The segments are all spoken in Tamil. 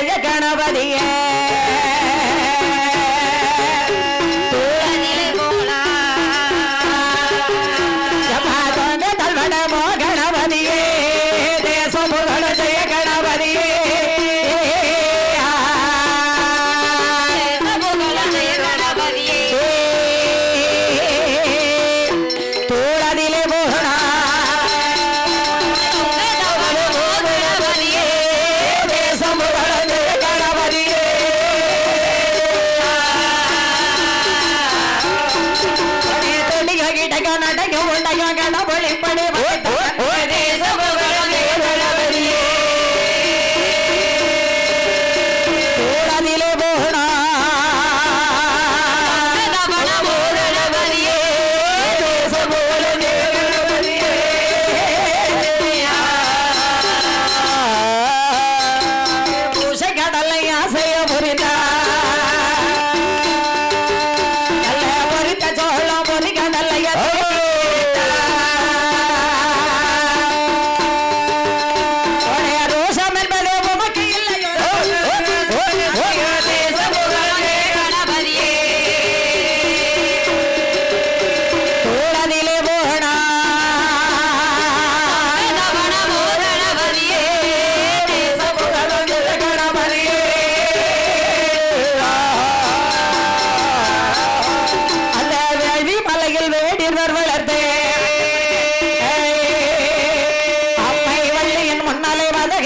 ஜெய கணபதியே.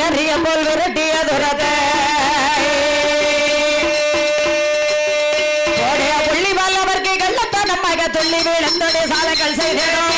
எறிய போல் விரட்டிய துரத புள்ளி வல்லவர்க்கு கள்ளத்தனமாக துள்ளி வீழ்ந்தோடைய சாலைகள் செய்கிறோம்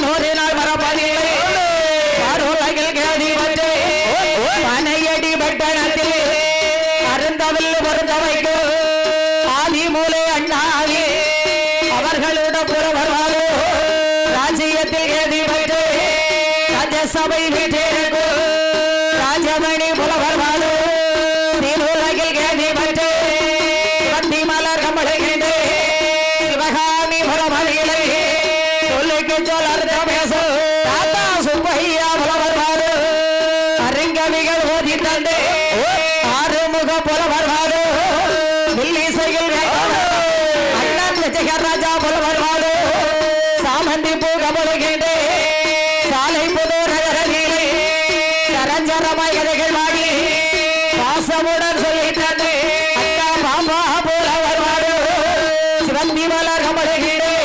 வானோரினால் மரபதில்லை கருலகில் கேதிபட்டு மனையடி பட்டணத்தில் அருந்தவில் பொருந்தவைக்கு ஆதி மூலை அண்ணாவி அவர்களோட புறவர்களோ ராஜ்யத்தில் கேதிபட்டு ராஜ்யசபை வீட்டிற்கு ராஜமணி புலவர்கள் கமலகிடே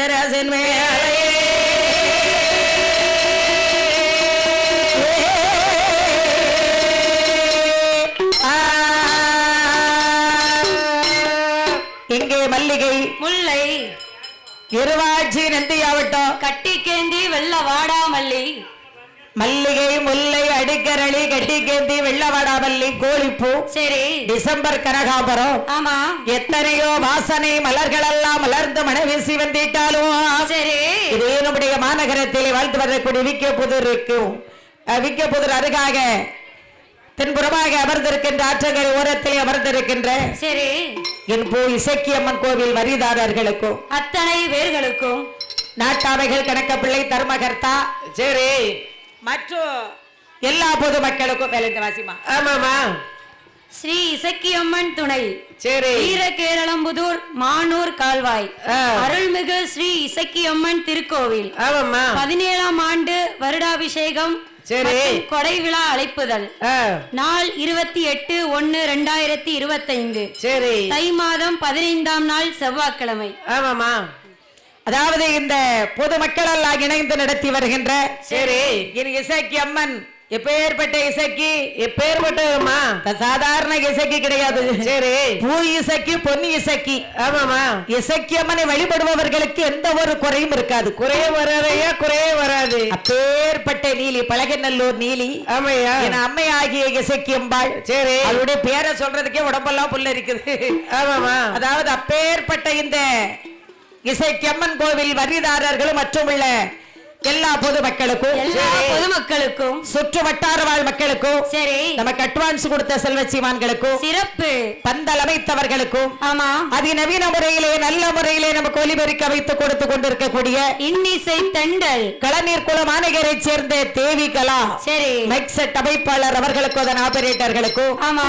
அரசரசன் மேலே. எங்கே மல்லிகை. முல்லை. இருவாட்சி நந்தியாவட்டம். கட்டி கேந்தி வெள்ள வாடாமல்லி மல்லிகை முல்லை அடிக்கரளி கட்டிக்கேந்தி வெள்ளவடாமல்லி கோழிப்பூ சரி. டிசம்பர் கனகாம்பரம் ஆமா. எத்தனையோ வாசனை மலர்களெல்லாம் மலர்ந்து மன வீசி வந்திட்டாலும். சரி. இதே நம்முடைய மாநகரத்தில் வாழ்ந்து வரக்கூடிய விக்க புதூருக்கும் விக்க புதூர் அருகாக தென்புறமாக அமர்ந்திருக்கின்ற ஆற்றங்கரை ஓரத்தில் அமர்ந்திருக்கின்ற சரி. என் பூ இசக்கியம்மன் கோவில் வரிதாரர்களுக்கும் அத்தனை பேர்களுக்கும். நாட்டாமைகள் கணக்க பிள்ளை தர்மகர்த்தா சரி. மற்றும் எல்லா பொதுமக்களுக்கும் வேலை வாசிமா. ஆமாமா ஸ்ரீ இசக்கியம்மன் துணை. சரி. வீரகேரளம்புதூர் மானூர் கால்வாய். அருள்மிகு ஸ்ரீ இசக்கியம்மன் திருக்கோவில். ஆமாம்மா. பதினேழாம் ஆண்டு வருடாபிஷேகம் சரி. கொடை விழா அழைப்புதல். நாள் இருபத்தி எட்டு ஒன்னு ரெண்டாயிரத்தி இருபத்தைந்து. சரி. தை மாதம் பதினைந்தாம் நாள் செவ்வாய்க்கிழமை. ஆமாம்மா. அதாவது இந்த பொதுமக்கள் எல்லாம் இணைந்து நடத்தி வருகின்ற சரி. என் இசக்கி அம்மன். எப்பேற்பட்ட இசக்கி? எப்பேற்பட்டதும்மா இந்த சாதாரண இசக்கி கிடையாது. சரி. பூ இசக்கி பொன்னி இசக்கி. ஆமாம்மா. இசக்கி அம்மனை வழிபடுபவர்களுக்கு எந்த ஒரு குறையும் இருக்காது. குறைய வராதையா? குறைய வராது. அப்பேற்பட்ட நீலி பழகநல்லூர் நீலி. ஆமையா? என் அம்மை ஆகிய இசக்கி அம்பாள். சரி. அவளுடைய பேரை சொல்றதுக்கே உடம்பெல்லாம் புல்ல இருக்குது ஆமாம்மா. அதாவது அப்பேற்பட்ட இந்த இசைக்கம்மன் கோவில் வரிதாரர்களும் மற்றும் உள்ள எல்லா பொதுமக்களுக்கும் எல்லா சரி, பொதுமக்களுக்கும் சுற்று வட்டார வாழ் மக்களுக்கும் சரி. நமக்கு அட்வான்ஸ் கொடுத்த செல்வச்சிமான்களுக்கும் சிறப்பு. பந்தல் அமைத்தவர்களுக்கும் ஆமா. அதிநவீன முறையிலே நல்ல முறையிலே நமக்கு ஒலிபெருக்க வைத்து கொடுத்து கொண்டிருக்கக்கூடிய இன்னிசை தண்டல். களநீர் குளம் மாநகரை சேர்ந்த தேவி கலா சரி. மைக் செட் அமைப்பாளர் அவர்களுக்கும் அதன் ஆபரேட்டர்களுக்கும் ஆமா.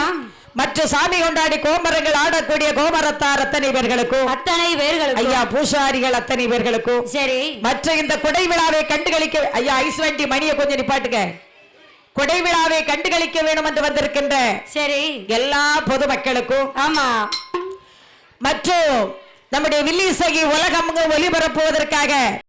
மற்ற சாமி கொண்டாடி கோமரங்கள் ஆடக்கூடிய கோமரத்தார் அத்தனை பேர்களுக்கும். அத்தனை பேர்களுக்கும். ஐயா பூசாரிகள் அத்தனை பேர்களுக்கும். சரி. மற்ற இந்த கொடை விழாவை கண்டுகளிக்க ஐயா ஐஸ் வண்டி மணியை கொஞ்சம் நிப்பாட்டுங்க கொடை விழாவை கண்டுகளிக்க வேண்டும் என்று வந்திருக்கின்ற சரி. எல்லா பொதுமக்களுக்கும். ஆமா. மற்றும் நம்முடைய வில்லிசகி உலகம் ஒளிபரப்புவதற்காக